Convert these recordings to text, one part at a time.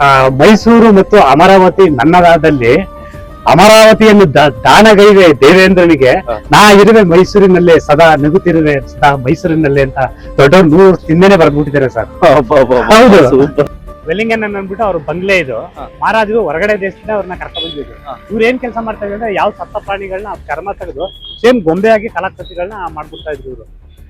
ಆ, ಮೈಸೂರು ಮತ್ತು ಅಮರಾವತಿ ನನ್ನದಾದಲ್ಲಿ ಅಮರಾವತಿಯನ್ನು ದ- ದಾನಗೈವೆ ದೇವೇಂದ್ರನಿಗೆ. ನಾ ಇರುವೆ ಮೈಸೂರಿನಲ್ಲೇ ಸದಾ ನಗುತ್ತಿರುವೆ ಸದಾ ಮೈಸೂರಿನಲ್ಲೇ ಅಂತ ದೊಡ್ಡವ್ರು ನೂರು ತಿಂದೇನೆ ಬರ್ಬಿಟ್ಟಿದ್ದಾರೆ ಸರ್. ಹೌದು. ಸೂಪರ್. ವೆಲ್ಲಿಂಗನ್ ಅಂದ್ಬಿಟ್ಟು ಅವ್ರ ಬಂಗ್ಲೆ ಇದು. ಮಹಾರಾಜರು ಹೊರಗಡೆ ದೇಶದಿಂದ ಅವ್ರನ್ನ ಕರ್ಕೊಂಡ್ ಬಂದಿದ್ರು. ಇವ್ರು ಏನ್ ಕೆಲಸ ಮಾಡ್ತಾ ಇದ್ರು ಅಂದ್ರೆ ಯಾವ ಸತ್ತ ಪ್ರಾಣಿಗಳನ್ನ ಕರ್ಮ ತೆಗೆದು ಸೇಮ್ ಗೊಂಬೆಯಾಗಿ ಕಲಾಕೃತಿಗಳನ್ನ ಮಾಡ್ಬಿಡ್ತಾ ಇದ್ರು ಇವರು.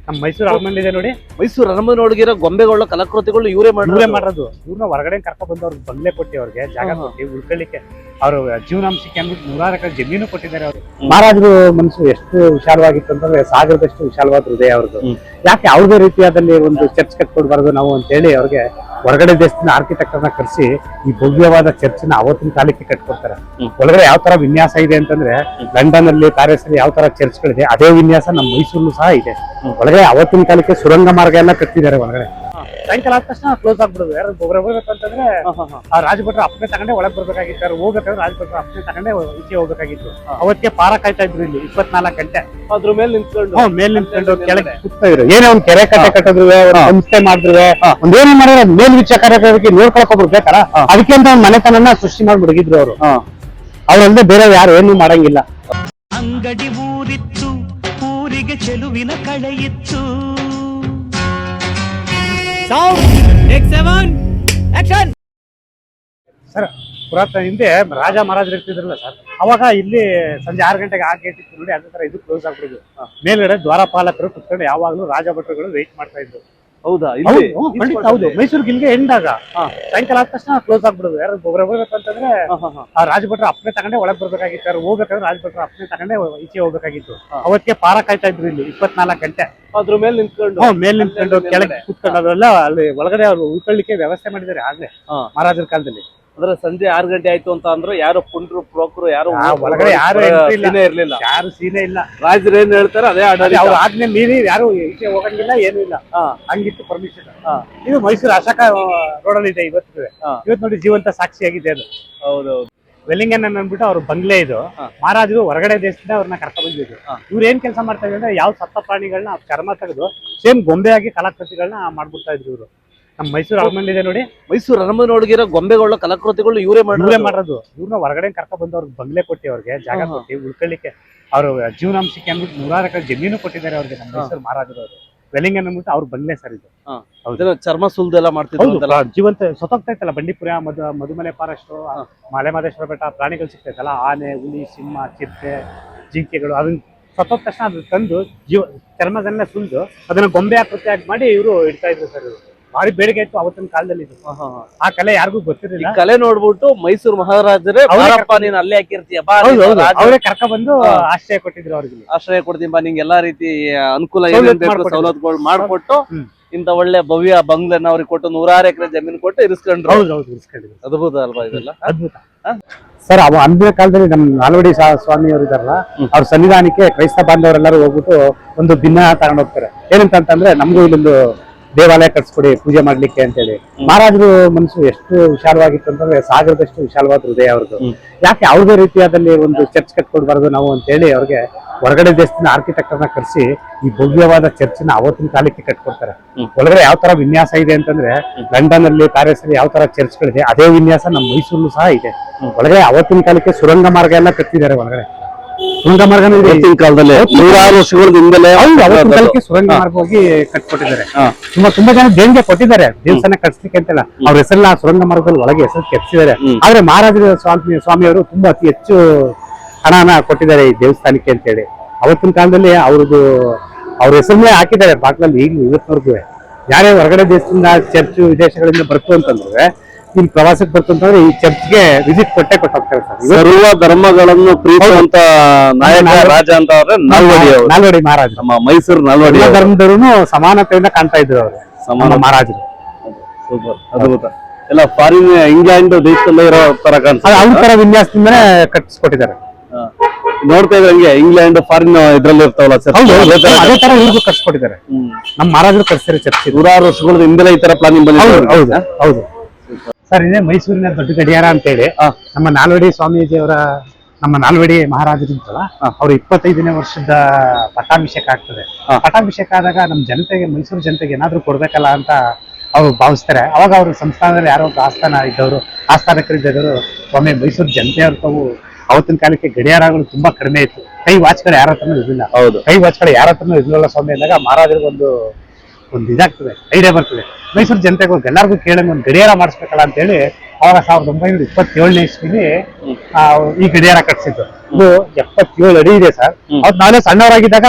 ನಮ್ಮ ಮೈಸೂರು ಅರಮನೆ ಇದೆ ನೋಡಿ ಮೈಸೂರು ಅರಮನೆ ಒಳಗಿರೋ ಗೊಂಬೆಗಳ ಕಲಾಕೃತಿಗಳು ಇವರೇ ಇವರೇ ಮಾಡಿ ಮಾಡೋದು ಇವ್ರನ್ನ ಹೊರಗಡೆ ಕರ್ಕೊಂಡ್ ಬಂದು ಅವ್ರಿಗೆ ಬಂಗ್ಲೆ ಕೊಟ್ಟಿ ಅವ್ರಿಗೆ ಜಾಗ. ಕೊಟ್ಟಿ ಉಳ್ಕೊಳ್ಳಿಕ್ಕೆ ಅವರು ಜೀವನಾಂಶಕ್ಕೆ ಅಂದ್ಬಿಟ್ಟು ನೂರಾರು ಎಕರೆ ಜಮೀನು ಕೊಟ್ಟಿದ್ದಾರೆ ಅವರು. ಮಹಾರಾಜರು ಮನಸ್ಸು ಎಷ್ಟು ವಿಶಾಲವಾಗಿತ್ತು ಅಂತಂದ್ರೆ ಸಾಗರದಷ್ಟು ವಿಶಾಲವಾದ ಹೃದಯ ಅವ್ರದ್ದು. ಯಾಕೆ ಯಾವುದೇ ರೀತಿಯಾದಲ್ಲಿ ಒಂದು ಚರ್ಚ್ ಕಟ್ಕೊಡ್ಬಾರ್ದು ನಾವು ಅಂತ ಹೇಳಿ ಅವ್ರಿಗೆ ಹೊರಗಡೆ ದೇಶದಿಂದ ಆರ್ಕಿಟೆಕ್ಟರ್ನ ಕರೆಸಿ ಈ ಭವ್ಯವಾದ ಚರ್ಚ್ನ ಅವತ್ತಿನ ಕಾಲಕ್ಕೆ ಕಟ್ಕೊಡ್ತಾರೆ. ಒಳಗಡೆ ಯಾವ ತರ ವಿನ್ಯಾಸ ಇದೆ ಅಂತಂದ್ರೆ ಲಂಡನ್ ಅಲ್ಲಿ ಪ್ಯಾರಿಸ್ ಅಲ್ಲಿ ಯಾವ ತರ ಚರ್ಚ್ಗಳಿದೆ, ಅದೇ ವಿನ್ಯಾಸ ನಮ್ಮ ಮೈಸೂರಲ್ಲೂ ಸಹ ಇದೆ. ಒಳಗಡೆ ಅವತ್ತಿನ ಕಾಲಕ್ಕೆ ಸುರಂಗ ಮಾರ್ಗ ಎಲ್ಲ ಕಟ್ಟಿದ್ದಾರೆ ಒಳಗಡೆ ಸಾಯಂಕಾಲ ಆದ ತಕ್ಷಣ ಕ್ಲೋಸ್ ಆಗ್ಬಿಡುದು. ಯಾರು ಒಬ್ಬರು ಹೋಗ್ಬೇಕಂತಂದ್ರೆ ಆ ರಾಜಭಟ್ರ ಅಪ್ಪನೆ ತಗೊಂಡೆ ಒಳಗ್ ಬರ್ಬೇಕಾಗಿತ್ತು. ಯಾರು ಹೋಗ್ಬೇಕಾದ್ರೆ ರಾಜಭಟ್ರ ಅಪ್ಪನೆ ತಗೊಂಡೆ ಈಚೆ ಹೋಗ್ಬೇಕಾಗಿತ್ತು. ಅವತ್ತಿಗೆ ಪಾರ ಕಾಯ್ತಾ ಇದ್ರು ಇಲ್ಲಿ ಇಪ್ಪತ್ನಾಲ್ಕು ಗಂಟೆ. ಅದ್ರ ಮೇಲೆ ನಿಂತ್ಕೊಂಡು. ಹ್ಮ್, ಮೇಲೆ ನಿಂತ್ಕೊಂಡು ಕೆಳಗೆ ಸುತ್ತಾ ಇದ್ರು. ಏನೇ ಒಂದ್ ಕೆರೆ ಕಟ್ಟೆ ಕಟ್ಟಿದ್ರು ಸಂಸ್ಥೆ ಮಾಡಿದ್ರು ಹಾ. ಒಂದ್ ಏನೇ ಮಾಡಿದ್ರೆ ಮೇಲ್ವಿಚಾರಕರಿಗೆ ನೋಡ್ಕೊಳಕ್ ಒಬ್ರು ಬೇಕಲ್ಲ ಹಾ. ಅದಕ್ಕೆ ಅಂತ ಒಂದ್ ಮನೆತನನ್ನ ಸೃಷ್ಟಿ ಮಾಡಿ ಮುಡುಗಿದ್ರು ಅವರು. ಅವ್ರಲ್ಲದೆ ಬೇರೆ ಯಾರು ಏನು ಮಾಡಂಗಿಲ್ಲ. ಅಂಗಡಿ ಊರಿತ್ತು ಊರಿಗೆ ಚೆಲುವಿನ ಕಳೆಯಿತ್ತು ಸರ್ ಪುರಾತನ ಹಿಂದೆ ರಾಜ ಮಹಾರಾಜರು ಇರ್ತಿದ್ರಲ್ಲ ಸರ್ ಅವಾಗ ಇಲ್ಲಿ ಸಂಜೆ ಆರು ಗಂಟೆಗೆ ಆ ಗೇಟ್ ಇತ್ತು ನೋಡಿ ಅದೇ ತರ ಇದು ಕ್ಲೋಸ್ ಆಗ್ಬಿಡುದು ಮೇಲ್ಗಡೆ ದ್ವಾರಪಾಲಕರು ಕುತ್ಕೊಂಡು ಯಾವಾಗ್ಲೂ ರಾಜ ಭಟ್ರುಗಳು ವೆಯ್ಟ್ ಮಾಡ್ತಾ ಇದ್ರು. ಹೌದಾ? ಹೌದು, ಇಲ್ಲಿ ಖಂಡಿತ ಹೌದು. ಮೈಸೂರಿಗೆ ಇಲ್ಲಿಗೆ ಎಂಡಾಗ. ಸಾಯಂಕಾಲ ಆದ ತಕ್ಷಣ ಕ್ಲೋಸ್ ಆಗ್ಬಿಡುದು ಯಾರು ಹೋಗ್ಬೇಕಂತಂದ್ರೆ ಆ ರಾಜಭಟ್ರು ಅಪ್ಪನೆ ತಗೊಂಡೆ ಒಳಗ್ ಬರ್ಬೇಕಾಗಿತ್ತು. ಅವ್ರು ಹೋಗ್ಬೇಕಾದ್ರೆ ರಾಜಭಟ್ರು ಅಪ್ಪನೆ ತಗೊಂಡೆ ಈಚೆ ಹೋಗ್ಬೇಕಾಗಿತ್ತು. ಅವತ್ತೆ ಅವತ್ತಿಗೆ ಪಾರ ಕಾಯ್ತಾ ಇದ್ರು ಇಲ್ಲಿ ಇಪ್ಪತ್ನಾಲ್ಕು ಗಂಟೆ. ಅದ್ರ ಮೇಲೆ ನಿಂತ್ಕೊಂಡು. ಹ್ಮ್, ಮೇಲ್ ನಿಂತ್ಕೊಂಡು ಕೆಳಗೆ ಕುತ್ಕೊಂಡು. ಅದೆಲ್ಲ ಅಲ್ಲಿ ಒಳಗಡೆ ಅವ್ರು ಉಳ್ಕೊಳ್ಳಿಕ್ಕೆ ವ್ಯವಸ್ಥೆ ಮಾಡಿದ್ದಾರೆ ಆಗ್ಲೇ ಹಾ. ಮಹಾರಾಜರ ಕಾಲದಲ್ಲಿ. ಅಂದ್ರೆ ಸಂಜೆ ಆರು ಗಂಟೆ ಆಯ್ತು ಅಂತ ಅಂದ್ರೆ ಯಾರು ಪುಂಡ್ರು ಪ್ರೋಕ್ರು ಯಾರು ಒಳಗಡೆ ಯಾರು. ಸೀನೆ ಇರ್ಲಿಲ್ಲ. ಯಾರು ಸೀನೆ ಇಲ್ಲ. ರಾಜರು ಏನ್ ಹೇಳ್ತಾರೆ ಅದೇ ಆಡಳಿತ. ಅವ್ರು ಆದ್ಮೇಲೆ ಮೀರಿ ಯಾರು ಈಚೆ ಹೋಗಂಗಿಲ್ಲ ಏನು ಇಲ್ಲ. ಹಂಗಿತ್ತು ಪರ್ಮಿಷನ್. ಇದು ಮೈಸೂರು ಅಶೋಕ ರೋಡಲ್ಲಿ ಇದೆ ಇವತ್ತು. ಇವತ್ತು ನೋಡಿ ಜೀವಂತ ಸಾಕ್ಷಿಯಾಗಿದೆ ಅದು. ಹೌದೌದು. ವೆಲ್ಲಿಂಗನ್ ಅಂದ್ಬಿಟ್ಟು ಅವ್ರ ಬಂಗ್ಲೆ ಇದು. ಮಹಾರಾಜರು ಹೊರಗಡೆ ದೇಶದಿಂದ ಅವ್ರನ್ನ ಕರ್ಕೊಂಡು ಬಂದಿದ್ರು. ಇವ್ರು ಏನ್ ಕೆಲಸ ಮಾಡ್ತಾ ಇದ್ರು ಅಂದ್ರೆ ಯಾವ ಸತ್ತ ಪ್ರಾಣಿಗಳನ್ನ ಚರ್ಮ ತೆಗೆದು ಸೇಮ್ ಗೊಂಬೆಯಾಗಿ ಕಲಾಕೃತಿಗಳನ್ನ ಮಾಡ್ಬಿಡ್ತಾ ಇದ್ರು ಇವರು. ನಮ್ಮ ಮೈಸೂರು ಅರಮನೆ ಇದೆ ನೋಡಿ. ಮೈಸೂರು ಅರಮನೆ ಒಳಗಿರೋ ಗೊಂಬೆಗಳು ಕಲಾಕೃತಿಗಳು ಇವರೇ ಇವರೇ ಮಾಡಿ ಮಾಡೋದು ಇವ್ರನ್ನ ಹೊರಗಡೆ ಕರ್ಕೊಂಡ್ ಬಂದು ಅವ್ರಿಗೆ ಬಂಗ್ಲೆ ಕೊಟ್ಟಿ ಅವ್ರಿಗೆ ಜಾಗ. ಕೊಟ್ಟಿ ಉಳ್ಕೊಳ್ಳಿಕ್ಕೆ. ಅವರು ಜೀವನಾಂಶಕ್ಕೆ ಅಂದ್ಬಿಟ್ಟು ನೂರಾರು ಎಕರೆ ಜಮೀನು ಕೊಟ್ಟಿದ್ದಾರೆ ಅವ್ರಿಗೆ ನಮ್ಮ ಮೈಸೂರು ಮಹಾರಾಜರು ಅವರು. ವೆಲಿಂಗ್ ಅಂದ್ಬಿಟ್ಟು ಅವ್ರ ಬಂಗ್ಲೆ ಸರ್ ಇದು. ಹೌದು. ಚರ್ಮ ಸುಲ್ದೆಲ್ಲ ಮಾಡ್ತಿದ್ರು ಜೀವಂತ ಸತ್ತೋಗ್ತಾ ಇತ್ತಲ್ಲ ಬಂಡೀಪುರ ಮಧು ಮಧುಮಲೆ ಫಾರೆಸ್ಟ್. ಮಲೆ ಮಹದೇಶ್ವರ ಬೆಟ್ಟ ಪ್ರಾಣಿಗಳು ಸಿಗ್ತೈತಲ್ಲ ಆನೆ ಹುಲಿ ಸಿಂಹ ಚಿರತೆ ಜಿಂಕೆಗಳು ಅದನ್ನ ಸತ್ತೋದ ತಕ್ಷಣ ಅದನ್ನ ತಂದು ಜೀವ ಚರ್ಮದನ್ನ ಸುಲ್ದು ಅದನ್ನ ಗೊಂಬೆ ಆಕೃತಿ ಆಗಿ ಮಾಡಿ ಇವರು ಇಡ್ತಾ ಇದ್ರು ಸರ್ ಇವರು. ಭಾರಿ ಬೇಡಿಕೆ ಇತ್ತು ಅವತ್ತಿನ ಕಾಲದಲ್ಲಿ ಇದು. ಆ ಕಲೆ ಯಾರಿಗೂ ಗೊತ್ತಿರಲಿಲ್ಲ. ಕಲೆ ನೋಡ್ಬಿಟ್ಟು ಮೈಸೂರು ಮಹಾರಾಜರೇ ನೀನ್ ಅಲ್ಲೇ ಹಾಕಿರ್ತೀಯ ಬಾ ಅವರೇ ಕರ್ಕ ಬಂದು ಆಶ್ರಯ ಕೊಟ್ಟಿದ್ರು ಅವ್ರಿಗೆ. ಆಶ್ರಯ ಕೊಡ್ತೀನಿ ಬಾ ನಿಂಗೆ ಎಲ್ಲಾ ರೀತಿ ಅನುಕೂಲ ಏನೇನ್ ಬೇಕು ಸವಲತ್ತುಗಳು ಮಾಡ್ಕೊಟ್ಟು ಇಂತ ಒಳ್ಳೆ ಭವ್ಯ ಬಂಗ್ಲೆನ ಅವ್ರಿಗೆ ಕೊಟ್ಟು ನೂರಾರು ಎಕರೆ ಜಮೀನು ಕೊಟ್ಟು ಇರಿಸ್ಕೊಂಡ್ರು. ಅದ್ಭುತ ಅಲ್ವಾ ಇದೆಲ್ಲ? ಅದ್ಭುತ. ಸರ್ ಅವ ಅಂದಿನ ಕಾಲದಲ್ಲಿ ನಮ್ಮ ನಾಲ್ವಡಿ ಸ್ವಾಮಿ ಅವರು ಇದಾರಲ್ಲ. ಅವ್ರ ಸನ್ನಿಧಾನಕ್ಕೆ ಕ್ರೈಸ್ತ ಬಾಂಧವರೆಲ್ಲರೂ ಹೋಗ್ಬಿಟ್ಟು ಒಂದು ಭಿನ್ನ ತಗೊಂಡು ಹೋಗ್ತಾರೆ. ಏನಂತಂದ್ರೆ ನಮಗೂ ಇಲ್ಲೊಂದು ದೇವಾಲಯ ಕಟ್ಸ್ಕೊಡಿ ಪೂಜೆ ಮಾಡ್ಲಿಕ್ಕೆ ಅಂತೇಳಿ. ಮಹಾರಾಜರು ಮನಸ್ಸು ಎಷ್ಟು ವಿಶಾಲವಾಗಿತ್ತು ಅಂತಂದ್ರೆ ಸಾಗರದಷ್ಟು ವಿಶಾಲವಾದ ಹೃದಯ ಅವ್ರದ್ದು. ಯಾಕೆ ಯಾವುದೇ ರೀತಿಯಾದಲ್ಲಿ ಒಂದು ಚರ್ಚ್ ಕಟ್ಕೊಡ್ಬಾರ್ದು ನಾವು ಅಂತೇಳಿ ಅವ್ರಿಗೆ ಹೊರಗಡೆ ದೇಶದಿಂದ ಆರ್ಕಿಟೆಕ್ಟರ್ನ ಕರೆಸಿ ಈ ಭವ್ಯವಾದ ನ ಅವತ್ತಿನ ಕಾಲಕ್ಕೆ ಕಟ್ಕೊಡ್ತಾರೆ. ಒಳಗಡೆ ಯಾವ ತರ ವಿನ್ಯಾಸ ಇದೆ ಅಂತಂದ್ರೆ ಲಂಡನ್ ಅಲ್ಲಿ ಪ್ಯಾರಿಸ್ ಅಲ್ಲಿ ಯಾವ ತರ ಚರ್ಚ್ಗಳಿದೆ ಅದೇ ವಿನ್ಯಾಸ ನಮ್ಮ ಮೈಸೂರಲ್ಲೂ ಸಹ ಇದೆ. ಒಳಗಡೆ ಅವತ್ತಿನ ಕಾಲಕ್ಕೆ ಸುರಂಗ ಮಾರ್ಗ ಎಲ್ಲ ಕಟ್ಟಿದ್ದಾರೆ ಒಳಗಡೆ. ಸುರಂಗ ಮಾರ್ಗನೂ ಇದೆ. ಇವತ್ತಿನ ಕಾಲದಲ್ಲಿ ನೂರಾರು ವರ್ಷಗಳ ಹಿಂದಲೇ ಹೌದು ಅವತ್ತಿನ ಕಾಲಕ್ಕೆ ಸುರಂಗ ಮಾರ್ಗ ಹೋಗಿ ಕಟ್ಕೊಟ್ಟಿದ್ದಾರೆ. ತುಂಬಾ ತುಂಬಾ ಜನ ದೇಣಿಗೆ ಕೊಟ್ಟಿದ್ದಾರೆ. ದೇವಸ್ಥಾನ ಕಟ್ಸ್ಲಿಕ್ಕೆ ಅಂತ ಅವ್ರ ಹೆಸರನ್ನ ಸುರಂಗ ಮಾರ್ಗದಲ್ಲಿ ಒಳಗೆ ಹೆಸರು ಕೆತ್ತಿದ್ದಾರೆ. ಆದ್ರೆ ಮಹಾರಾಜರ ಸ್ವಾಮಿ ಸ್ವಾಮಿಯವರು ತುಂಬಾ ಅತಿ ಹೆಚ್ಚು ಹಣನ ಕೊಟ್ಟಿದ್ದಾರೆ ಈ ದೇವಸ್ಥಾನಕ್ಕೆ ಅಂತ ಹೇಳಿ ಅವತ್ತಿನ ಕಾಲದಲ್ಲಿ ಅವ್ರದ್ದು ಅವ್ರ ಹೆಸರನ್ನೇ ಹಾಕಿದ್ದಾರೆ. ಬಾಗ್ಲಲ್ಲಿ ಈಗಲೂ ಇವತ್ತಿನವರೆಗೂ. ಯಾರೇ ಹೊರಗಡೆ ದೇಶದಿಂದ ಚರ್ಚ್ ವಿದೇಶಗಳಿಂದ ಬರ್ತು ಅಂತಂದ್ರೆ ಇಲ್ಲಿ ಪ್ರವಾಸಕ್ಕೆ ಬರ್ತಂತಂದ್ರೆ ಈ ಈ ಚರ್ಚ್ಗೆ ವಿಸಿಟ್ ಕೊಟ್ಟೆ ಕೊಟ್ಟು ಹೋಗ್ತಾರೆ ಸರ್ ಸರ್ವ ಧರ್ಮಗಳನ್ನು ಪ್ರೀತಿಸುವಂತ ನಾಯಕ ರಾಜ ಅಂತ ಅವ್ರೆ ನಾಲ್ವಡಿ ಅವರು. ನಾಲ್ವಡಿ ಮಹಾರಾಜ. ನಮ್ಮ ಮೈಸೂರು ನಾಲ್ವಡಿ ಎಲ್ಲ ಧರ್ಮದವರು ಸಮಾನತೆಯಿಂದ ಕಾಣ್ತಾ ಇದ್ರು ಅವರು. ಸಮಾನ ಮಹಾರಾಜರು. ಸೂಪರ್ ಅದ್ಭುತ. ಎಲ್ಲ ಫಾರಿನ್ ಇಂಗ್ಲೆಂಡ್ ದೇಶದಲ್ಲೇ ಇರೋ ತರ ಕಾಣಿಸ್ತದೆ ಅವ್ರ ತರ ವಿನ್ಯಾಸದಿಂದನೇ ಕಟ್ಟಿಸ್ಕೊಟ್ಟಿದ್ದಾರೆ. ನೋಡ್ತಾ ಇದ್ರೆ ಹಂಗೆ ಇಂಗ್ಲೆಂಡ್ ಫಾರಿನ್ ಇದ್ರಲ್ಲಿ ಇರ್ತಾವಲ್ಲ ಸರ್ ಅದೇ ತರ ಇವ್ರಿಗೂ ಕಟ್ಸ್ಕೊಟ್ಟಿದ್ದಾರೆ. ನಮ್ಮ ಮಹಾರಾಜರು ಕಟ್ಸಿರೋ ಚರ್ಚ್. ನೂರಾರು ವರ್ಷಗಳ ಹಿಂದೆಲ್ಲ ಈ ತರ ಪ್ಲಾನಿಂಗ್ ಬಂದಿದೆ ಹೌದು ಹೌದು. ಸರ್ ಇದೇ ಮೈಸೂರಿನ ದೊಡ್ಡ ಗಡಿಯಾರ ಅಂತೇಳಿ ಹೇಳಿ ನಮ್ಮ ನಾಲ್ವಡಿ ಸ್ವಾಮೀಜಿಯವರ ನಮ್ಮ ನಾಲ್ವಡಿ ಮಹಾರಾಜರು ಅಂತಲ್ಲ. ಅವ್ರ ಇಪ್ಪತ್ತೈದನೇ ವರ್ಷದ ಪಟ್ಟಾಭಿಷೇಕ ಆಗ್ತದೆ. ಪಟ್ಟಾಭಿಷೇಕ ಆದಾಗ ನಮ್ಮ ಜನತೆಗೆ ಮೈಸೂರು ಜನತೆಗೆ ಏನಾದ್ರೂ ಕೊಡ್ಬೇಕಲ್ಲ ಅಂತ ಅವ್ರು ಭಾವಿಸ್ತಾರೆ. ಅವಾಗ ಅವ್ರ ಸಂಸ್ಥಾನದಲ್ಲಿ ಯಾರೋ ಆಸ್ಥಾನ ಇದ್ದವರು ಆಸ್ಥಾನಕರಿದ್ದವರು ಒಮ್ಮೆ ಮೈಸೂರು ಜನತೆಯವ್ರ ತಾವು ಅವತ್ತಿನ ಕಾಲಕ್ಕೆ ಗಡಿಯಾರಗಳು ತುಂಬಾ ಕಡಿಮೆ ಇತ್ತು. ಕೈ ವಾಚ್ಗಳು ಯಾರ ಹತ್ರನೂ ಇರಲಿಲ್ಲ. ಹೌದು. ಕೈ ವಾಚ್ಗಳು ಯಾರ ಹತ್ರನೂ ಇರಲಿಲ್ಲ ಸ್ವಾಮಿ ಅಂದಾಗ ಮಹಾರಾಜರಿಗೆ ಒಂದು ಇದಾಗ್ತದೆ ಐಡಿಯಾ ಬರ್ತದೆ. ಮೈಸೂರು ಜನತೆಗೆ ಎಲ್ಲರಿಗೂ ಕೇಳಂಗೆ ಒಂದು ಗಡಿಯಾರ ಮಾಡಿಸ್ಬೇಕಲ್ಲ ಅಂತೇಳಿ ಅವಾಗ ಸಾವಿರದ ಒಂಬೈನೂರ ಇಪ್ಪತ್ತೇಳನೇ ಇಸ್ವಿಲಿ ಈ ಗಡಿಯಾರ ಕಟ್ಸಿದ್ದು. ಇದು ಎಪ್ಪತ್ತೇಳು ಅಡಿ ಇದೆ ಸರ್. ಅವ್ರು ನಾನೇ ಸಣ್ಣವರಾಗಿದ್ದಾಗ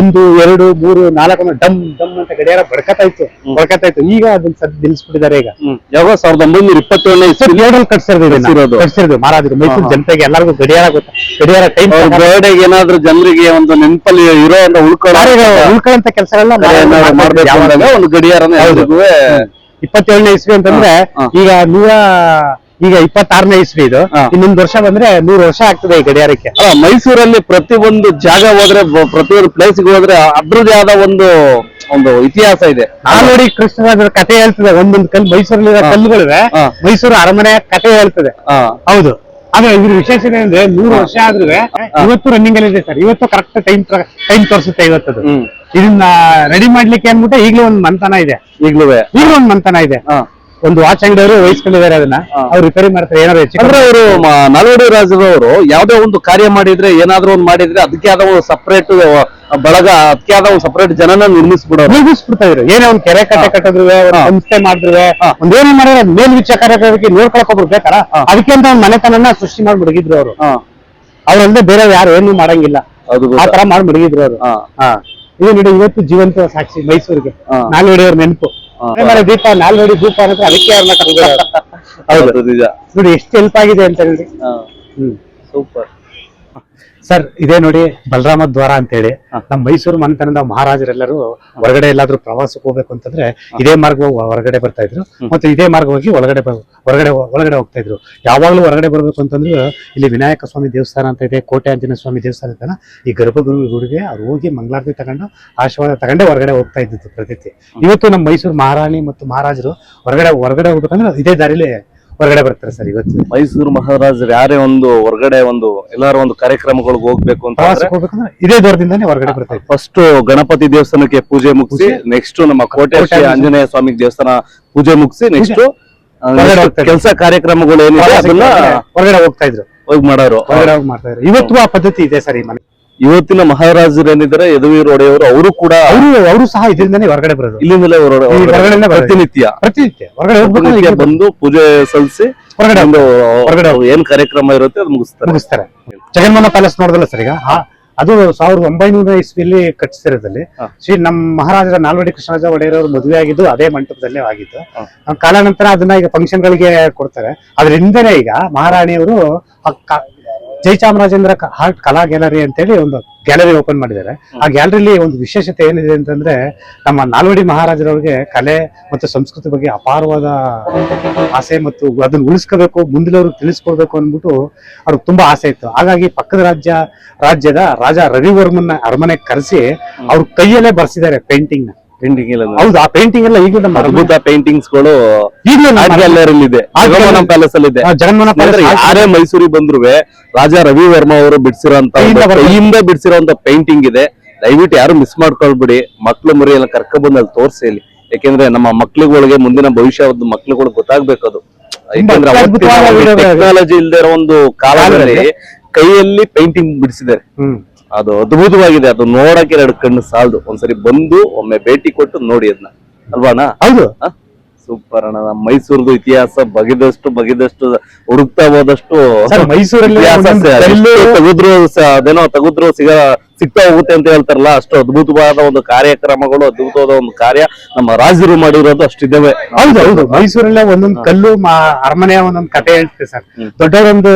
ಒಂದು ಎರಡು ಮೂರು ನಾಲ್ಕು ಡಮ್ ಡಮ್ ಅಂತ ಗಡಿಯಾರ ಬಡ್ಕತಾ ಇತ್ತು. ಬಡ್ಕತಾ ಇತ್ತು. ಈಗ ಅದನ್ನ ಸದ್ ನಿಲ್ಸ್ಬಿಟ್ಟಿದ್ದಾರೆ ಈಗ. ಯಾವಾಗ? ಸಾವಿರದ ಒಂಬೈನೂರ ಇಪ್ಪತ್ತೇಳನೇ ಸರ್ ಏಳಲ್ಲಿ ಕಟ್ಸಿರೋದು. ಕಟ್ಸಿರೋದು. ಮಹಾರಾಜರು ಮೈಸೂರು. ಜನತೆಗೆ ಎಲ್ಲರಿಗೂ ಗಡಿಯಾರ ಗೊತ್ತ? ಗಡಿಯಾರ ಟೈಮ್ ಬರ್ಡೇಗೆ ಏನಾದ್ರು ಜನರಿಗೆ ಒಂದು ನೆನಪಲ್ಲಿ ಇರೋ ಅಂತ ಉಳ್ಕೊಳ್ಳೋ ಉಳ್ಕೊಳ್ಳಂತ ಕೆಲಸಗಳನ್ನ ಒಂದು. ಎಲ್ರಿಗೂ ಇಪ್ಪತ್ತೇಳನೇ ಇಸ್ವಿ ಅಂತಂದ್ರೆ. ಈಗ ನೂರ ಈಗ ಇಪ್ಪತ್ತಾರನೇ ಇಸ್ವಿ ಇದು. ಇನ್ನೊಂದು ವರ್ಷ ಬಂದ್ರೆ ನೂರು ವರ್ಷ ಆಗ್ತದೆ ಈ ಗಡಿಯಾರಕ್ಕೆ. ಮೈಸೂರಲ್ಲಿ ಪ್ರತಿ ಒಂದು ಜಾಗ ಹೋದ್ರೆ ಪ್ರತಿಯೊಂದು ಪ್ಲೇಸ್ಗೆ ಹೋದ್ರೆ ಅಭಿವೃದ್ಧಿ ಆದ ಒಂದು ಒಂದು ಇತಿಹಾಸ ಇದೆ. ನಾಲ್ವಡಿ ಕೃಷ್ಣರಾಜರ ಕಥೆ ಹೇಳ್ತದೆ. ಒಂದೊಂದು ಕಲ್ಲು ಮೈಸೂರಲ್ಲಿ. ಕಲ್ಲುಗಳಿವೆ. ಮೈಸೂರು ಅರಮನೆ ಕಥೆ ಹೇಳ್ತದೆ. ಹೌದು. ಆದ್ರೆ ಇದ್ರ ವಿಶೇಷತೆ ಅಂದ್ರೆ ನೂರು ವರ್ಷ ಆದ್ರೂ ಇವತ್ತು ರನ್ನಿಂಗ್ ಅಲ್ಲಿ ಇದೆ ಸರ್. ಇವತ್ತು ಕರೆಕ್ಟ್ ಟೈಮ್ ಟೈಮ್ ತೋರಿಸುತ್ತೆ ಇವತ್ತದು. ಇದನ್ನ ರೆಡಿ ಮಾಡ್ಲಿಕ್ಕೆ ಅಂದ್ಬಿಟ್ಟು ಈಗಲೂ ಒಂದ್ ಮಂತನ ಇದೆ. ಈಗ್ಲೂ ಈಗಲೂ ಒಂದ್ ಮಂತನ ಇದೆ. ಒಂದು ವಾಚ್ ಅಂಗಡಿಯವರು ವಹಿಸ್ಕೊಂಡಿದ್ದಾರೆ ಅದನ್ನ. ಅವ್ರು ರಿಪೇರಿ ಮಾಡ್ತಾರೆ ಏನಾದ್ರು ಹೆಚ್ಚು ಅಂದ್ರೆ ಅವರು ನಾಲ್ವಡಿ ರಾಜರವರು ಯಾವ್ದೇ ಒಂದು ಕಾರ್ಯ ಮಾಡಿದ್ರೆ ಏನಾದ್ರು ಒಂದು ಮಾಡಿದ್ರೆ ಅದಕ್ಕೆ ಆದ ಒಂದು ಸಪರೇಟ್ ಬಳಗ ಅದಕ್ಕೆ ಆದ ಒಂದು ಸಪರೇಟ್ ಜನನ ನಿರ್ಮಿಸ್ಬಿಡೋರು. ನಿರ್ಮಿಸ್ಬಿಡ್ತಾ ಇದ್ರು. ಏನೇ ಒಂದು ಕೆರೆ ಕಟ್ಟೆ ಕಟ್ಟಿದ್ರು ಒಂದ್. ಸಂಸ್ಥೆ ಮಾಡಿದ್ರು ಒಂದೇನು ಮಾಡಿದ್ರೆ ಮಾಡಿದ್ರೆ ಮೇಲ್ವಿಚಾರಕ್ಕೆ ನೋಡ್ಕೊಳಕ್ ಒಬ್ರು ಬೇಕಲ್ಲ. ಅದಕ್ಕೆ ಅಂತ ಒಂದು ಮನೆತನನ ಸೃಷ್ಟಿ ಮಾಡಿ ಮುಡುಗಿದ್ರು ಅವರು. ಅವ್ರಲ್ಲದೆ ಬೇರೆ ಯಾರು ಏನು ಮಾಡಂಗಿಲ್ಲ. ಅದು ಆ? ತರ ಮಾಡಿ ಮುಡುಗಿದ್ರು ಅವರು. ಇದು ನೋಡಿ ಇವತ್ತು ಜೀವಂತ ಸಾಕ್ಷಿ ಮೈಸೂರಿಗೆ. ನಾಲ್ವಡಿಯವ್ರ ನೆನಪು. ಆಮೇಲೆ ದೀಪ ನಾಲ್ವಡಿ ದೀಪ ಅಂತ ಅದಕ್ಕೆ ಅವ್ರನ್ನ ಕರೆದಿದ್ದಾರೆ ಹೌದು ನಿಜ. ನೋಡಿ ಎಷ್ಟು ಹೆಲ್ಪ್ ಆಗಿದೆ ಅಂತ ಹೇಳಿ. ಸೂಪರ್. ಸರ್ ಇದೇ ನೋಡಿ ಬಲರಾಮ ದ್ವಾರ ಅಂತ ಹೇಳಿ ನಮ್ಮ ಮೈಸೂರು ಮನೆತನದ ಮಹಾರಾಜರೆಲ್ಲರೂ ಹೊರಗಡೆ ಎಲ್ಲಾದ್ರೂ ಪ್ರವಾಸಕ್ಕೆ ಹೋಗ್ಬೇಕು ಅಂತಂದ್ರೆ ಇದೇ ಮಾರ್ಗ ಹೊರಗಡೆ ಬರ್ತಾ ಇದ್ರು. ಮತ್ತೆ ಇದೇ ಮಾರ್ಗ ಹೋಗಿ ಒಳಗಡೆ ಹೊರಗಡೆ ಒಳಗಡೆ ಹೋಗ್ತಾ ಇದ್ರು. ಯಾವಾಗ್ಲೂ ಹೊರಗಡೆ ಬರ್ಬೇಕು ಅಂತಂದ್ರೆ ಇಲ್ಲಿ ವಿನಾಯಕ ಸ್ವಾಮಿ ದೇವಸ್ಥಾನ ಅಂತ ಇದೆ ಕೋಟೆ ಆಂಜನೇಯ ಸ್ವಾಮಿ ದೇವಸ್ಥಾನ ಇದೆಯಲ್ಲ ಈ ಗರ್ಭಗುರು ಗುಡಿಗೆ ಅವ್ರು ಹೋಗಿ ಮಂಗಳಾರತಿ ತಗೊಂಡು ಆಶೀರ್ವಾದ ತಗೊಂಡೇ ಹೊರಗಡೆ ಹೋಗ್ತಾ ಇದ್ದಿತ್ತು ಪ್ರತಿ ಇವತ್ತು ನಮ್ಮ ಮೈಸೂರು ಮಹಾರಾಣಿ ಮತ್ತು ಮಹಾರಾಜರು ಹೊರಗಡೆ ಹೊರಗಡೆ ಹೋಗ್ಬೇಕಂದ್ರೆ ಇದೇ ದಾರಿಲಿ ಹೊರಗಡೆ ಬರ್ತಾರೆ ಸರ್ ಇವತ್ತು. ಮೈಸೂರು ಮಹಾರಾಜರು ಯಾರೇ ಒಂದು ಹೊರಗಡೆ ಒಂದು ಎಲ್ಲಾರು ಒಂದು ಕಾರ್ಯಕ್ರಮಗಳಿಗೆ ಹೋಗ್ಬೇಕು ಅಂತ ಪ್ರವಾಸಕ್ಕೆ ಹೋಗ್ಬೇಕಂದ್ರೆ ಇದೇ ದೂರದಿಂದಾನೇ ಹೊರಗಡೆ ಬರ್ತಾರೆ ಫಸ್ಟ್ ಗಣಪತಿ ದೇವಸ್ಥಾನಕ್ಕೆ ಪೂಜೆ ಮುಗಿಸಿ ನೆಕ್ಸ್ಟ್ ನಮ್ಮ ಕೋಟೆ ಶ್ರೀ ಆಂಜನೇಯ ಸ್ವಾಮಿ ದೇವಸ್ಥಾನ ಪೂಜೆ ಮುಗಿಸಿ ನೆಕ್ಸ್ಟ್ ಕೆಲಸ ಕಾರ್ಯಕ್ರಮಗಳು ಏನಿದೆ ಅದನ್ನ ಹೊರಗಡೆ ಹೋಗ್ತಾ ಇದ್ರು. ಹೋಗಿ ಮಾಡೋರು. ಹೊರಗಡೆ ಹೋಗಿ ಮಾಡ್ತಾ ಇದ್ರು. ಇವತ್ತು ಆ ಪದ್ಧತಿ ಇದೆ ಸರ್ ಈ ಮನೆ ಇವತ್ತಿನ ಮಹಾರಾಜರು ಏನಿದ್ದಾರೆ ಯದುವೀರ್ ಒಡೆಯವರು ಅವರು ಕೂಡ ಅವರು ಅವರು ಸಹ ಇದರಿಂದನೇ ಹೊರಗಡೆ ಬರೋದು. ಇಲ್ಲಿಂದಲೇ ಹೊರಗಡೆ ಪ್ರತಿನಿತ್ಯ. ಪ್ರತಿನಿತ್ಯ. ಹೊರಗಡೆ ಬಂದು ಪೂಜೆ ಸಲ್ಲಿಸಿ ಹೊರಗಡೆ ಒಂದು ಹೊರಗಡೆ ಏನ್ ಕಾರ್ಯಕ್ರಮ ಇರುತ್ತೆ ಅದು ಮುಗಿಸ್ತಾರೆ. ಮುಗಿಸ್ತಾರೆ. ಜಗನ್ಮೋಹನ ಪ್ಯಾಲೇಸ್ ನೋಡಿದಲ್ಲ ಸರ್ ಈಗ? ಅದು ಸಾವಿರದ ಒಂಬೈನೂರ ಇಸ್ವಿಯಲ್ಲಿ ಕಟ್ಟಿಸಿರೋದಲ್ಲಿ. ಶ್ರೀ ನಮ್ಮ ಮಹಾರಾಜರ ನಾಲ್ವಡಿ ಕೃಷ್ಣರಾಜ ಒಡೆಯರವರು ಮದುವೆ ಆಗಿದ್ದು ಅದೇ ಮಂಟಪದಲ್ಲೇ ಆಗಿದ್ದು. ಕಾಲಾನಂತರ ಅದನ್ನ ಈಗ ಫಂಕ್ಷನ್ ಗಳಿಗೆ ಕೊಡ್ತಾರೆ. ಅದ್ರ ಹಿಂದೆನೆ ಈಗ ಮಹಾರಾಣಿಯವರು ಜಯಚಾಮರಾಜೇಂದ್ರ ಹಾರ್ಟ್ ಕಲಾ ಗ್ಯಾಲರಿ ಅಂತೇಳಿ ಒಂದು ಗ್ಯಾಲರಿ ಓಪನ್ ಮಾಡಿದ್ದಾರೆ. ಆ ಗ್ಯಾಲರಿಲಿ ಒಂದು ವಿಶೇಷತೆ ಏನಿದೆ ಅಂತಂದ್ರೆ ನಮ್ಮ ನಾಲ್ವಡಿ ಮಹಾರಾಜರವ್ರಿಗೆ ಕಲೆ ಮತ್ತು ಸಂಸ್ಕೃತಿ ಬಗ್ಗೆ ಅಪಾರವಾದ ಆಸೆ ಮತ್ತು ಅದನ್ನ ಉಳಿಸ್ಕೋಬೇಕು ಮುಂದಿನವ್ರು ತಿಳಿಸ್ಕೊಡ್ಬೇಕು ಅಂದ್ಬಿಟ್ಟು ಅವ್ರಿಗೆ ತುಂಬಾ ಆಸೆ ಇತ್ತು. ಹಾಗಾಗಿ ಪಕ್ಕದ ರಾಜ್ಯ ರಾಜ್ಯದ ರಾಜ ರವಿವರ್ಮನ್ನ ಅರಮನೆ ಕರೆಸಿ ಅವ್ರ ಕೈಯಲ್ಲೇ ಬರ್ಸಿದ್ದಾರೆ ಪೇಂಟಿಂಗ್ನ ನ. ಪೇಂಟಿಂಗ್ ಎಲ್ಲ ಹೌದು ಆ ಪೇಂಟಿಂಗ್ ಎಲ್ಲ ಈಗಲೂ ನಮ್ಮ ಅದ್ಭುತ ಪೇಂಟಿಂಗ್ಸ್ಗಳು ಈಗಲೂ ನಮ್ಮ ಗ್ಯಾಲರಿ ಇದೆ ಜಗಮೋಹನ ಪ್ಯಾಲೇಸ್ ಅಲ್ಲಿ ಇದೆ. ಜಗನ್ಮೋಹನ ಪ್ಯಾಲೇಸ್ ಯಾರೇ ಮೈಸೂರಿಗೆ ಬಂದ್ರು ರಾಜಾ ರವಿ ವರ್ಮ ಅವರು ಬಿಡಿಸಿರೋಂತ ಕೈಯಿಂದ ಬಿಡಿಸಿರೋಂತ ಪೇಂಟಿಂಗ್ ಇದೆ. ದಯವಿಟ್ಟು ಯಾರು ಮಿಸ್ ಮಾಡ್ಕೊಳ್ಬಿಡಿ. ಮಕ್ಳು ಮರಿ ಎಲ್ಲ ಕರ್ಕೊಂಡ್ಬಂದು ಅಲ್ಲಿ ತೋರ್ಸಿ ಇಲ್ಲಿ. ಯಾಕೆಂದ್ರೆ ನಮ್ಮ ಮಕ್ಳುಗಳಿಗೆ ಮುಂದಿನ ಭವಿಷ್ಯದ ಮಕ್ಳುಗಳು ಗೊತ್ತಾಗ್ಬೇಕು ಅದು. ಯಾಕೆಂದ್ರೆ. ಟೆಕ್ನಾಲಜಿ ಇಲ್ದೇ ಇರೋ ಒಂದು ಕಾಲದಲ್ಲಿ ಕೈಯಲ್ಲಿ ಪೇಂಟಿಂಗ್ ಬಿಡಿಸಿದ್ದಾರೆ. ಅದು ಅದ್ಭುತವಾಗಿದೆ. ಅದು ನೋಡಕ್ಕೆ ಎರಡು ಕಣ್ಣು ಸಾಲದು. ಒಂದ್ಸರಿ ಬಂದು ಒಮ್ಮೆ ಭೇಟಿ ಕೊಟ್ಟು ನೋಡಿ ಅದನ್ನ ಅಲ್ವಾ ಅಣ್ಣ? ಹೌದು. ಸೂಪರ್ ಅಣ್ಣ. ಮೈಸೂರದು ಇತಿಹಾಸ ಬಗೆದಷ್ಟು ಬಗೆದಷ್ಟು ಹುಡುಕ್ತಾ ಹೋದಷ್ಟು ಸರ್ ಮೈಸೂರಲ್ಲಿ ತೆಗೆದ್ರು ಅದೇನೋ ತೆಗೆದ್ರು ಸಿಗ ಸಿಗ್ತಾ ಹೋಗುತ್ತೆ ಅಂತ ಹೇಳ್ತಾರಲ್ಲ ಅಷ್ಟು ಅದ್ಭುತವಾದ ಒಂದು ಕಾರ್ಯಕ್ರಮಗಳು ಅದ್ಭುತವಾದ ಒಂದು ಕಾರ್ಯ ನಮ್ಮ ರಾಜರು ಮಾಡಿರೋದು ಅಷ್ಟಿದ್ದಾವೆ ಹೌದು ಹೌದು. ಮೈಸೂರಲ್ಲೇ ಒಂದೊಂದು ಕಲ್ಲು ಅರಮನೆಯ ಒಂದೊಂದು ಕತೆ ಹೇಳ್ತೀವಿ ಸರ್. ದೊಡ್ಡವರೊಂದು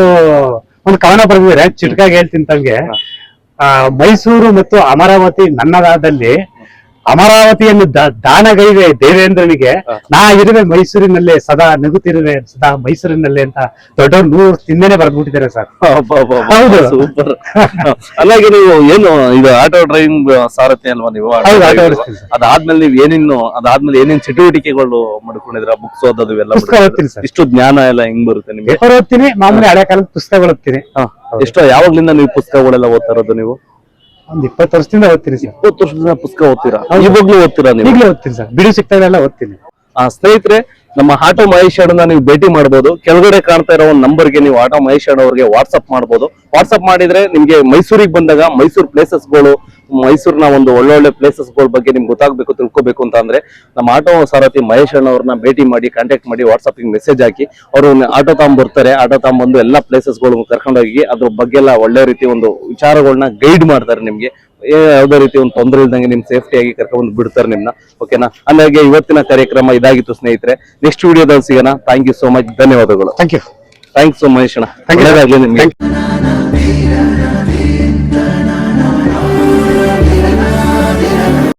ಒಂದು ಕವನ ಬರೆದಿದ್ದಾರೆ. ಚಿಟ್ಕಾಗಿ ಹೇಳ್ತೀನಿ ತಮ್ಗೆ. ಆ, ಮೈಸೂರು ಮತ್ತು ಅಮರಾವತಿ ನನ್ನದಾದಲ್ಲಿ ಅಮರಾವತಿಯನ್ನು ದಾನಗೈವೆ ದೇವೇಂದ್ರನಿಗೆ. ನಾ ಇರುವೆ ಮೈಸೂರಿನಲ್ಲೇ ಸದಾ ನಗುತ್ತಿರುವೆ ಸದಾ ಮೈಸೂರಿನಲ್ಲೇ ಅಂತ ದೊಡ್ಡವ್ರು ನೂರು ತಿಂದೇನೆ ಬರ್ದ್ಬಿಟ್ಟಿದ್ದಾರೆ ಸರ್. ಸೂಪರ್. ಅಲ್ಲಾಗಿ ನೀವು ಏನು ಇದು ಆಟೋ ಡ್ರೈವಿಂಗ್ ಸಾರಥಿ ಅಲ್ವಾ ನೀವು. ಅದಾದ್ಮೇಲೆ ನೀವು ಏನೇನು ಅದಾದ್ಮೇಲೆ ಏನೇನ್ ಚಟುವಟಿಕೆಗಳು ಮಾಡ್ಕೊಂಡಿದ್ರ ಬುಕ್ಸ್ ಓದೋದು ಎಲ್ಲ ಇಷ್ಟು ಜ್ಞಾನ ಎಲ್ಲ ಹೆಂಗ್ ಬರುತ್ತೆ ನಿಮ್ಗೆ? ಓದ್ತೀನಿ ಮಾಮೂಲಿ ಹಳೆ ಕಾಲದ ಪುಸ್ತಕಗಳು ಓದ್ತೀನಿ. ಎಷ್ಟೋ ಯಾವಾಗ್ಲಿಂದ ನೀವು ಪುಸ್ತಕಗಳೆಲ್ಲ ಓದ್ತಾ ಇರೋದು ನೀವು? ಒಂದ್ ಇಪ್ಪತ್ತು ವರ್ಷದಿಂದ ಓದ್ತೀನಿ ಸರ್. ಇಪ್ಪತ್ತು ವರ್ಷದಿಂದ ಪುಸ್ತಕ ಓದ್ತೀರಾ? ಇವಾಗ್ಲೂ ಓದ್ತೀರಾ ನೀವು? ಈಗಲೇ ಓದ್ತೀನಿ ಸರ್. ಬಿಡು ಸಿಗ್ತಾಗೆಲ್ಲ ಓದ್ತೀನಿ. ಆ, ಸ್ನೇಹಿತರೆ ನಮ್ಮ ಆಟೋ ಮಹೇಶ್ ಅಣ್ಣ ನೀವು ಭೇಟಿ ಮಾಡಬಹುದು ಕೆಳಗಡೆ ಕಾಣ್ತಾ ಇರೋ ಒಂದು ನಂಬರ್ಗೆ ನೀವು ಆಟೋ ಮಹೇಶ್ ಅಣ್ಣ ಅವ್ರಿಗೆ ವಾಟ್ಸ್ಆಪ್ ಮಾಡಬಹುದು ವಾಟ್ಸ್ಆಪ್ ಮಾಡಿದ್ರೆ ನಿಮ್ಗೆ ಮೈಸೂರಿಗೆ ಬಂದಾಗ ಮೈಸೂರು ಪ್ಲೇಸಸ್ಗಳು ಮೈಸೂರಿನ ಒಂದು ಒಳ್ಳೊಳ್ಳೆ ಪ್ಲೇಸಸ್ಗಳ ಬಗ್ಗೆ ನಿಮ್ಗೆ ಗೊತ್ತಾಗಬೇಕು ತಿಳ್ಕೊಬೇಕು ಅಂತ ಅಂದ್ರೆ ನಮ್ಮ ಆಟೋ ಸಾರಥಿ ಮಹೇಶ್ ಅಣ್ಣವ್ರನ್ನ ಭೇಟಿ ಮಾಡಿ ಕಾಂಟ್ಯಾಕ್ಟ್ ಮಾಡಿ ವಾಟ್ಸ್ಆಪ್ ಮೆಸೇಜ್ ಹಾಕಿ. ಅವರು ಆಟೋ ತಗೊಂಡ್ಬರ್ತಾರೆ ಆಟೋ ತಗೊಂಡ್ಬಂದು ಎಲ್ಲ ಕರ್ಕೊಂಡು ಕರ್ಕೊಂಡೋಗಿ ಅದ್ರ ಬಗ್ಗೆ ಎಲ್ಲ ಒಳ್ಳೆ ರೀತಿ ಒಂದು ವಿಚಾರಗಳನ್ನ ಗೈಡ್ ಮಾಡ್ತಾರೆ ನಿಮಗೆ. ಯಾವುದೇ ರೀತಿ ಒಂದು ತೊಂದರೆ ಇಲ್ದಂಗೆ ನಿಮ್ ಸೇಫ್ಟಿಯಾಗಿ ಕರ್ಕೊಂಡು ಬಿಡ್ತಾರೆ ನಿಮ್ನ. ಓಕೆನಾ ಹಾಗಾಗಿ ಇವತ್ತಿನ ಕಾರ್ಯಕ್ರಮ ಇದಾಗಿತ್ತು ಸ್ನೇಹಿತರೆ. ನೆಕ್ಸ್ಟ್ ವಿಡಿಯೋದಲ್ಲಿ ಸಿಗೋಣ. ಥ್ಯಾಂಕ್ ಯು ಸೋ ಮಚ್ ಧನ್ಯವಾದಗಳು. ಥ್ಯಾಂಕ್ ಯು ಥ್ಯಾಂಕ್ಸ್ ಮಹೇಶ್ ಅಣ್ಣ. ನಿಮ್ಗೆ.